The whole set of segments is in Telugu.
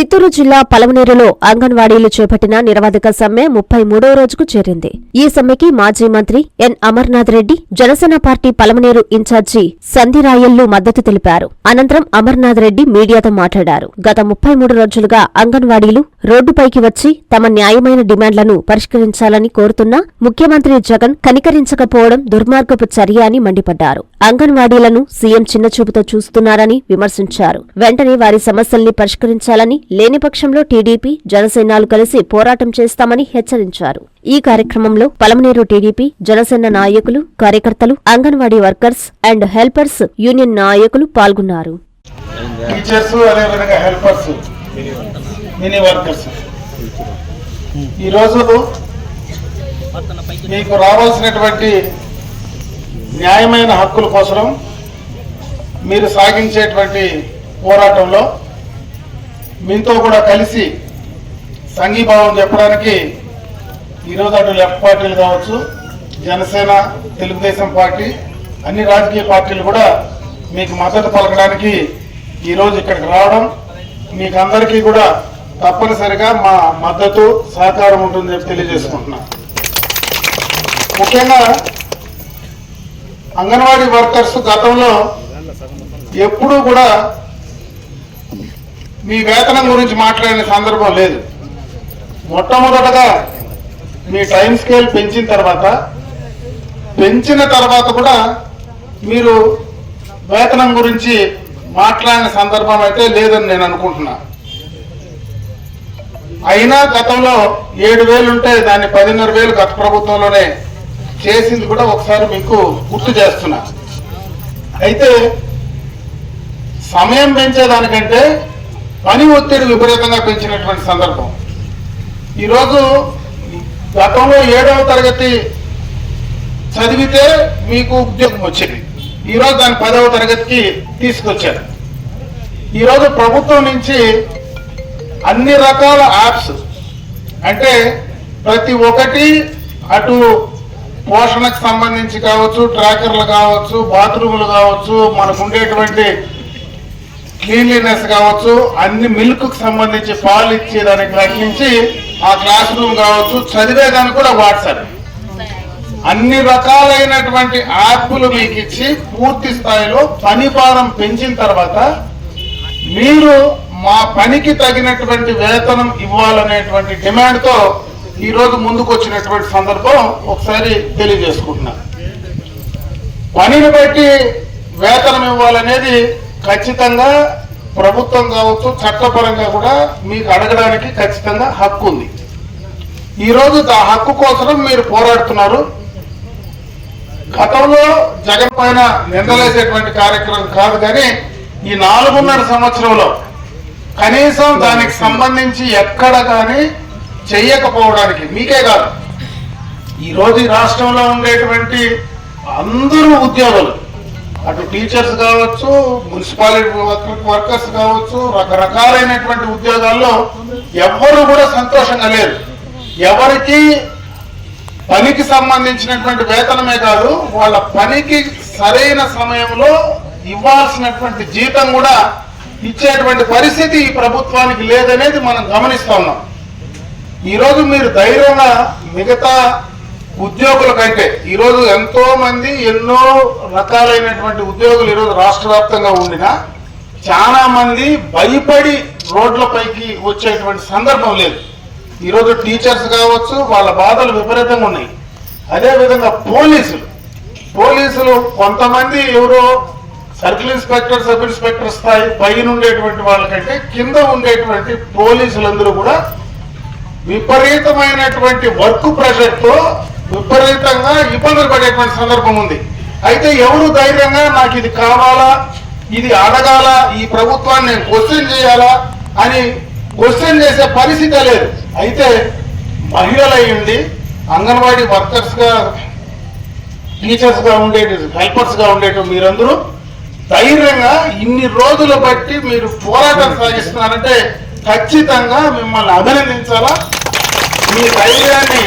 చిత్తూరు జిల్లా పలమనేరులో అంగన్వాడీలు చేపట్టిన నిరవధిక సమ్మె ముప్పై మూడో రోజుకు చేరింది. ఈ సమ్మెకి మాజీ మంత్రి N. Amarnath Reddy Janasena party Palamaner in-charge Sandhirayallu మద్దతు తెలిపారు. అనంతరం అమర్నాథ్ రెడ్డి మీడియాతో మాట్లాడారు. గత ముప్పై మూడు రోజులుగా అంగన్వాడీలు రోడ్డుపైకి వచ్చి తమ న్యాయమైన డిమాండ్లను పరిష్కరించాలని కోరుతున్నా ముఖ్యమంత్రి జగన్ కనికరించకపోవడం దుర్మార్గపు చర్య అని మండిపడ్డారు. అంగన్వాడీలను సీఎం చిన్నచూపుతో చూస్తున్నారని విమర్శించారు. వెంటనే వారి సమస్యల్ని పరిష్కరించాలని లేని పక్షంలో టీడీపీ జనసేనాలు కలిసి పోరాటం చేస్తామని హెచ్చరించారు. ఈ కార్యక్రమంలో పలమనేరు టీడీపీ జనసేన నాయకులు కార్యకర్తలు anganwadi workers and helpers union నాయకులు పాల్గొన్నారు. టీచర్స్ అదేవిధంగా హెల్పర్స్. Mini workers. ఈరోజు మీకు రావాల్సినటువంటి న్యాయమైన హక్కుల కోసం మీరు సాగించేటువంటి పోరాటంలో మీతో కూడా కలిసి సంఘీభావం చెప్పడానికి ఈరోజు అటు లెఫ్ట్ పార్టీలు కావచ్చు జనసేన తెలుగుదేశం పార్టీ అన్ని రాజకీయ పార్టీలు కూడా మీకు మద్దతు పలకడానికి ఈరోజు ఇక్కడికి రావడం మీకు అందరికీ కూడా తప్పనిసరిగా మా మద్దతు సహకారం ఉంటుందని చెప్పి తెలియజేసుకుంటున్నా. ముఖ్యంగా అంగన్వాడీ వర్కర్స్ గతంలో ఎప్పుడూ కూడా మీ వేతనం గురించి మాట్లాడిన సందర్భం లేదు. మొట్టమొదటగా మీ టైం స్కేల్ పెంచిన తర్వాత పెంచిన తర్వాత కూడా మీరు వేతనం గురించి మాట్లాడిన సందర్భం అయితే లేదని నేను అనుకుంటున్నా. అయినా గతంలో ఏడు వేలు ఉంటే దాన్ని పదిన్నర వేలు గత ప్రభుత్వంలోనే చేసింది కూడా ఒకసారి మీకు గుర్తు చేస్తున్నా. అయితే సమయం పెంచేదానికంటే పని ఒత్తిడి విపరీతంగా పెంచినటువంటి సందర్భం. ఈరోజు గతంలో ఏడవ తరగతి చదివితే మీకు ఉద్యోగం వచ్చింది. ఈరోజు దాన్ని పదవ తరగతికి తీసుకొచ్చారు. ఈరోజు ప్రభుత్వం నుంచి అన్ని రకాల యాప్స్ అంటే ప్రతి ఒక్కటి అటు పోషణకు సంబంధించి కావచ్చు ట్రాకర్లు కావచ్చు బాత్రూములు కావచ్చు మనకు ఉండేటువంటి క్లీన్లీనెస్ కావచ్చు అన్ని మిల్క్కు సంబంధించి పాలు ఇచ్చేదానికి వాటి నుంచి ఆ క్లాస్ రూమ్ కావచ్చు చదివేదానికి కూడా వాట్సాప్ అన్ని రకాలైనటువంటి యాప్లు మీకు ఇచ్చి పూర్తి స్థాయిలో పని భారం పెంచిన తర్వాత మీరు మా పనికి తగినటువంటి వేతనం ఇవ్వాలనేటువంటి డిమాండ్తో ఈరోజు ముందుకు వచ్చినటువంటి సందర్భం ఒకసారి తెలియజేసుకుంటున్నా. పనిని బట్టి వేతనం ఇవ్వాలనేది ఖచ్చితంగా ప్రభుత్వం కావచ్చు చట్టపరంగా కూడా మీకు అడగడానికి ఖచ్చితంగా హక్కు ఉంది. ఈరోజు ఆ హక్కు కోసం మీరు పోరాడుతున్నారు. గతంలో జగన్ పైన నిందలేసేటువంటి కార్యక్రమం కాదు కానీ ఈ నాలుగున్నర సంవత్సరంలో కనీసం దానికి సంబంధించి ఎక్కడ కానీ చెయ్యకపోవడానికి మీకే కాదు. ఈరోజు ఈ రాష్ట్రంలో ఉండేటువంటి అందరూ ఉద్యోగులు అటు టీచర్స్ కావచ్చు మున్సిపాలిటీ వర్కర్స్ కావచ్చు రకరకాలైనటువంటి ఉద్యోగాల్లో ఎవరు కూడా సంతోషంగా లేరు. ఎవరికి పనికి సంబంధించినటువంటి వేతనమే కాదు వాళ్ళ పనికి సరైన సమయంలో ఇవ్వాల్సినటువంటి జీతం కూడా ఇచ్చేటువంటి పరిస్థితి ఈ ప్రభుత్వానికి లేదనేది మనం గమనిస్తా ఉన్నాం. ఈరోజు మీరు ధైర్యంగా మిగతా ఉద్యోగుల కంటే ఈరోజు ఎంతో మంది ఎన్నో రకాలైనటువంటి ఉద్యోగులు ఈరోజు రాష్ట్ర వ్యాప్తంగా ఉండినా చాలా మంది భయపడి రోడ్లపైకి వచ్చేటువంటి సందర్భం లేదు. ఈరోజు టీచర్స్ కావచ్చు వాళ్ళ బాధలు విపరీతంగా ఉన్నాయి. అదేవిధంగా పోలీసులు. పోలీసులు కొంతమంది ఎవరో సర్కిల్ ఇన్స్పెక్టర్ సబ్ ఇన్స్పెక్టర్ స్థాయి పైన ఉండేటువంటి వాళ్ళకంటే కింద ఉండేటువంటి పోలీసులందరూ కూడా విపరీతమైనటువంటి వర్క్ ప్రెషర్తో విపరీతంగా ఇబ్బందులు పడేటువంటి సందర్భం ఉంది. అయితే ఎవరు ధైర్యంగా నాకు ఇది కావాలా ఇది అడగాల ఈ ప్రభుత్వాన్ని నేను క్వశ్చన్ చేయాలా అని క్వశ్చన్ చేసే పరిస్థితి లేదు. అయితే మహిళలు అయ్యండి అంగన్వాడీ వర్కర్స్గా టీచర్స్గా టీచర్స్గా ఉండేటి ఉండేటి మీరందరూ ధైర్యంగా ఇన్ని రోజులు బట్టి మీరు పోరాటం సాగిస్తున్నారంటే ఖచ్చితంగా మిమ్మల్ని అభినందించాలా? మీ ధైర్యాన్ని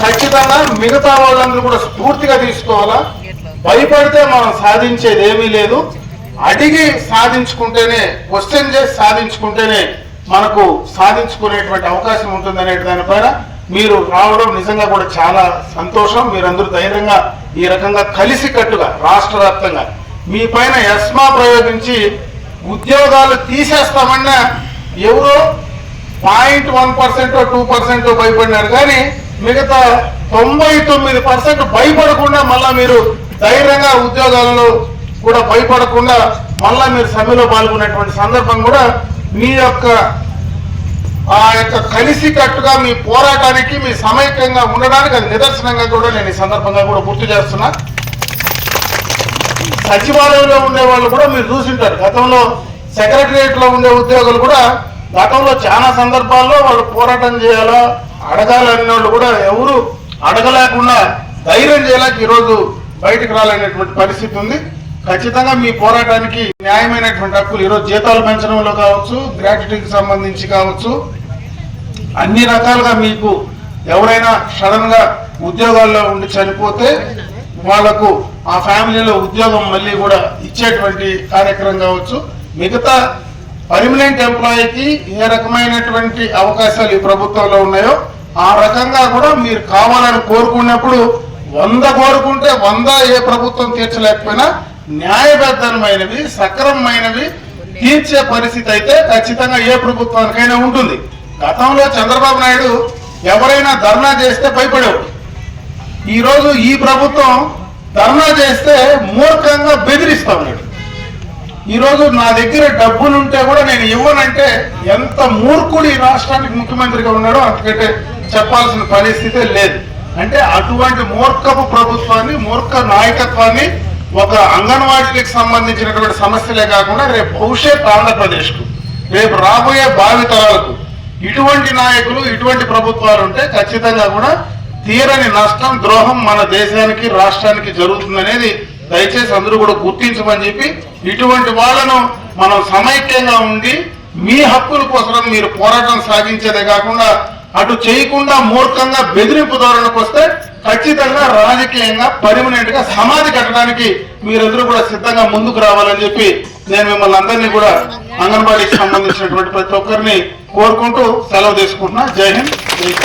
ఖచ్చితంగా మిగతా వాళ్ళందరూ కూడా స్ఫూర్తిగా తీసుకోవాలా? భయపడితే మనం సాధించేది ఏమీ లేదు. అడిగి సాధించుకుంటేనే క్వశ్చన్ చేసి సాధించుకుంటేనే మనకు సాధించుకునేటువంటి అవకాశం ఉంటుందనే దానిపైన మీరు రావడం నిజంగా కూడా చాలా సంతోషం. మీరందరూ ధైర్యంగా ఈ రకంగా కలిసికట్టుగా రాష్ట్ర వ్యాప్తంగా మీ పైన ఎస్మా ప్రయోగించి ఉద్యోగాలు తీసేస్తామన్నా ఎవరో point one percent two percent భయపడినారు. కానీ మిగతా తొంభై తొమ్మిది పర్సెంట్ భయపడకుండా మళ్ళా మీరు ధైర్యంగా ఉద్యోగాలలో కూడా భయపడకుండా మళ్ళా మీరు సమ్మెలో పాల్గొనేటువంటి సందర్భం కూడా మీ యొక్క ఆ యొక్క కలిసి కట్టుగా మీ పోరాటానికి మీ సమైక్యంగా ఉండడానికి అది నిదర్శనంగా కూడా నేను ఈ సందర్భంగా కూడా గుర్తు చేస్తున్నా. సచివాలయంలో ఉండే వాళ్ళు కూడా మీరు చూసింటారు. గతంలో సెక్రటరియట్లో ఉండే ఉద్యోగులు కూడా గతంలో చాలా సందర్భాల్లో వాళ్ళు పోరాటం చేయాలా అడగాలనే వాళ్ళు కూడా ఎవరు అడగలేకుండా ధైర్యం చేయలేక ఈరోజు బయటకు రాలేనటువంటి పరిస్థితి ఉంది. ఖచ్చితంగా మీ పోరాటానికి న్యాయమైనటువంటి హక్కులు ఈరోజు జీతాలు పెంచడంలో కావచ్చు గ్రాట్యుటీకి సంబంధించి కావచ్చు అన్ని రకాలుగా మీకు ఎవరైనా సడన్గా ఉద్యోగాల్లో ఉండి చనిపోతే వాళ్ళకు ఆ ఫ్యామిలీలో ఉద్యోగం మళ్ళీ కూడా ఇచ్చేటువంటి కార్యక్రమం కావచ్చు. మిగతా పర్మనెంట్ ఎంప్లాయీకి ఏ రకమైనటువంటి అవకాశాలు ఈ ప్రభుత్వంలో ఉన్నాయో ఆ రకంగా కూడా మీరు కావాలని కోరుకున్నప్పుడు వంద కోరుకుంటే వంద ఏ ప్రభుత్వం తీర్చలేకపోయినా న్యాయబద్ధమైనవి సక్రమమైనవి తీర్చే పరిస్థితి అయితే ఖచ్చితంగా ఏ ప్రభుత్వానికైనా ఉంటుంది. గతంలో చంద్రబాబు నాయుడు ఎవరైనా ధర్నా చేస్తే భయపడేవాడు. ఈరోజు ఈ ప్రభుత్వం ధర్నా చేస్తే మూర్ఖంగా బెదిరిస్తా ఉన్నాడు. ఈరోజు నా దగ్గర డబ్బులుంటే కూడా నేను ఇవ్వనంటే ఎంత మూర్ఖుడు ఈ రాష్ట్రానికి ముఖ్యమంత్రిగా ఉన్నాడో అంతకంటే చెప్పాల్సిన పరిస్థితే లేదు. అంటే అటువంటి మూర్ఖపు ప్రభుత్వాన్ని మూర్ఖ నాయకత్వాన్ని ఒక అంగన్వాడీలకు సంబంధించినటువంటి సమస్యలే కాకుండా రేపు భవిష్యత్ ఆంధ్రప్రదేశ్కు రేపు రాబోయే భావితరాలకు ఇటువంటి నాయకులు ఇటువంటి ప్రభుత్వాలు ఉంటే ఖచ్చితంగా కూడా తీరని నష్టం ద్రోహం మన దేశానికి రాష్ట్రానికి జరుగుతుందనేది దయచేసి అందరూ కూడా గుర్తించమని చెప్పి ఇటువంటి వాళ్ళను మనం సమైక్యంగా ఉండి మీ హక్కుల కోసం మీరు పోరాటం సాగించేదే కాకుండా అటు చేయకుండా మూర్ఖంగా బెదిరింపు ధోరణికి వస్తే ఖచ్చితంగా రాజకీయంగా పర్మనెంట్గా సమాధి కట్టడానికి మీరందరూ కూడా సిద్ధంగా ముందుకు రావాలని చెప్పి నేను మిమ్మల్ని అందరినీ కూడా అంగన్వాడీకి సంబంధించినటువంటి ప్రతి ఒక్కరిని కోరుకుంటూ సెలవు తీసుకుంటున్నా జై హింద్ జై హింద్.